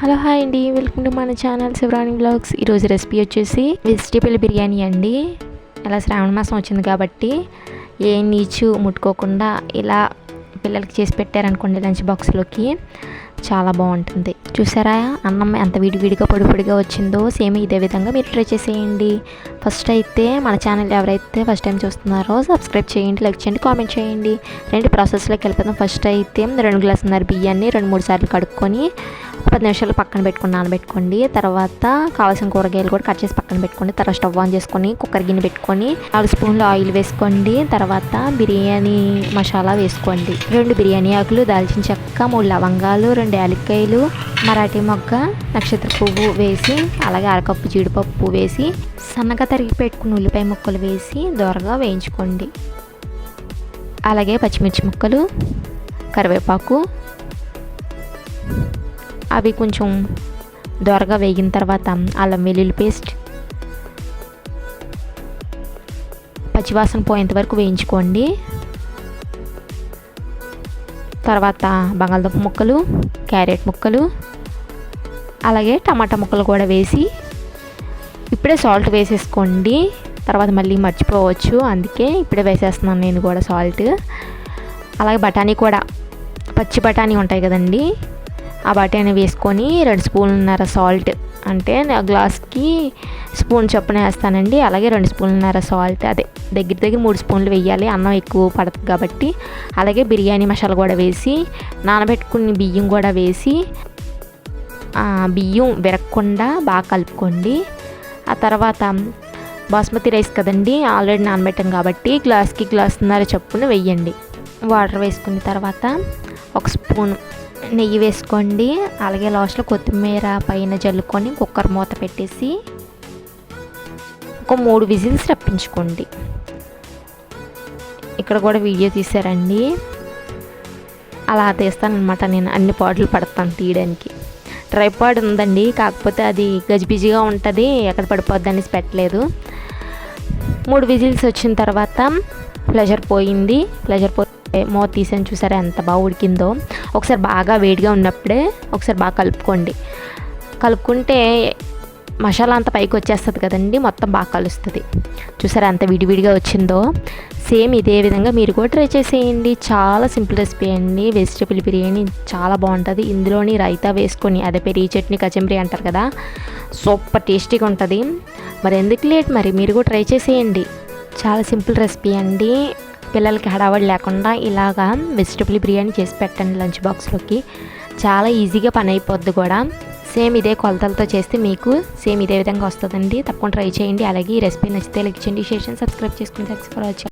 Hello hi అండి welcome to మన channel Shivarani blogs. ఈరోజు రెసిపీ వచ్చేసి వెజిటేబుల్ బిర్యానీ అండి. ఇలా శ్రావణ మాసం వచ్చింది కాబట్టి ఏ నీచు ముట్టుకోకుండా ఇలా పిల్లలకి చేసి పెట్టారనుకోండి లంచ్ బాక్స్లోకి చాలా బాగుంటుంది. చూసారా అన్నం ఎంత విడివిడిగా పొడిపొడిగా వచ్చిందో సేమ్ ఇదే విధంగా మీరు ట్రై చేసేయండి. ఫస్ట్ అయితే మన ఛానల్ ఎవరైతే ఫస్ట్ టైం చూస్తున్నారో సబ్స్క్రైబ్ చేయండి లైక్ చేయండి కామెంట్ చేయండి. రెండు ప్రాసెస్లోకి వెళ్ళిపోతాం ఫస్ట్ అయితే రెండు గ్లాసున్నర బియ్యాన్ని రెండు మూడు సార్లు కడుక్కొని పది నిమిషాలు పక్కన పెట్టుకుని నానబెట్టుకోండి. తర్వాత కావాల్సిన కూరగాయలు కూడా కట్ చేసి పక్కన పెట్టుకోండి. తర్వాత స్టవ్ ఆన్ చేసుకొని కుక్కర్ గిన్నె పెట్టుకొని నాలుగు స్పూన్లు ఆయిల్ వేసుకోండి. తర్వాత బిర్యానీ మసాలా వేసుకోండి. రెండు బిర్యానీ ఆకులు దాల్చిన చెక్క మూడు లవంగాలు రెండు యాలక్కాయలు మరాఠీ మొగ్గ నక్షత్ర పువ్వు వేసి అలాగే అరకప్పు జీడిపప్పు వేసి సన్నగా తరిగి పెట్టుకుని ఉల్లిపాయ ముక్కలు వేసి దోరగా వేయించుకోండి. అలాగే పచ్చిమిర్చి ముక్కలు కరివేపాకు అవి కొంచెం దొరగా వేగిన తర్వాత అల్లం వెల్లుల్లి పేస్ట్ పచ్చివాసన పోయేంత వరకు వేయించుకోండి. తర్వాత బంగాళదుంప ముక్కలు క్యారెట్ ముక్కలు అలాగే టమాటా ముక్కలు కూడా వేసి ఇప్పుడే సాల్ట్ వేసేసుకోండి. తర్వాత మళ్ళీ మర్చిపోవచ్చు అందుకే ఇప్పుడే వేసేస్తున్నాను నేను కూడా సాల్ట్. అలాగే బఠానీ కూడా పచ్చి బఠానీ ఉంటాయి కదండి ఆ బఠానీ వేసుకొని రెండు స్పూన్లున్నర సాల్ట్ అంటే గ్లాస్కి స్పూన్ చొప్పున వేస్తానండి. అలాగే రెండు స్పూన్లున్నర సాల్ట్ అదే దగ్గర దగ్గర మూడు స్పూన్లు వేయాలి. అన్నం ఎక్కువ పడుతుంది కాబట్టి. అలాగే బిర్యానీ మసాలా కూడా వేసి నానబెట్టుకుని బియ్యం కూడా వేసి బియ్యం విరగకుండా బాగా కలుపుకోండి. ఆ తర్వాత బాస్మతి రైస్ కదండి ఆల్రెడీ నానబెట్టాం కాబట్టి గ్లాస్కి గ్లాసున్నర చొప్పున వేయండి. వాటర్ వేసుకున్న తర్వాత ఒక స్పూన్ నెయ్యి వేసుకోండి. అలాగే లాస్ట్లో కొత్తిమీర పైన జల్లుకొని కుక్కర్ మూత పెట్టేసి ఒక మూడు విజిల్స్ రప్పించుకోండి. ఇక్కడ కూడా వీడియో తీసారండి అలా తీస్తానమాట నేను. అన్ని పాటలు పడతాను తీయడానికి. ట్రైపాడ్ ఉందండి. కాకపోతే అది గజిబిజిగా ఉంటుంది. ఎక్కడ పడిపోద్ది అనేసి పెట్టలేదు. మూడు విజిల్స్ వచ్చిన తర్వాత ప్లెజర్ పోయింది. ప్లెజర్ పో మూత తీసాను చూసారా ఎంత బాగా ఉడికిందో? ఒకసారి బాగా వేడిగా ఉన్నప్పుడే ఒకసారి బాగా కలుపుకోండి. కలుపుకుంటే మసాలా అంతా పైకి వచ్చేస్తుంది కదండి మొత్తం బాగా కలుస్తుంది. చూసారా ఎంత విడివిడిగా వచ్చిందో? సేమ్ ఇదే విధంగా మీరు కూడా ట్రై చేసేయండి. చాలా సింపుల్ రెసిపీ అండి. వెజిటేబుల్ బిర్యానీ చాలా బాగుంటుంది. ఇందులోని రైతా వేసుకొని అదే పెరిగి చట్నీ కచంబరి అంటారు కదా సూపర్ టేస్టీగా ఉంటుంది. మరి ఎందుకు లేట్ మరి? మీరు కూడా ట్రై చేసేయండి. చాలా సింపుల్ రెసిపీ అండి. పిల్లలకి హడావడి లేకుండా ఇలాగా వెజిటబుల్ బిర్యానీ చేసి పెట్టండి లంచ్ బాక్స్లోకి. చాలా ఈజీగా పని అయిపోద్ది కూడా. సేమ్ ఇదే కొలతలతో చేస్తే మీకు సేమ్ ఇదే విధంగా వస్తుందండి. తప్పకుండా ట్రై చేయండి. అలాగే ఈ రెసిపీ నచ్చితే లైక్ చేయండి షేర్ చేయండి సబ్స్క్రైబ్ చేసుకుని థ్యాంక్స్ ఫర్ వాచింగ్.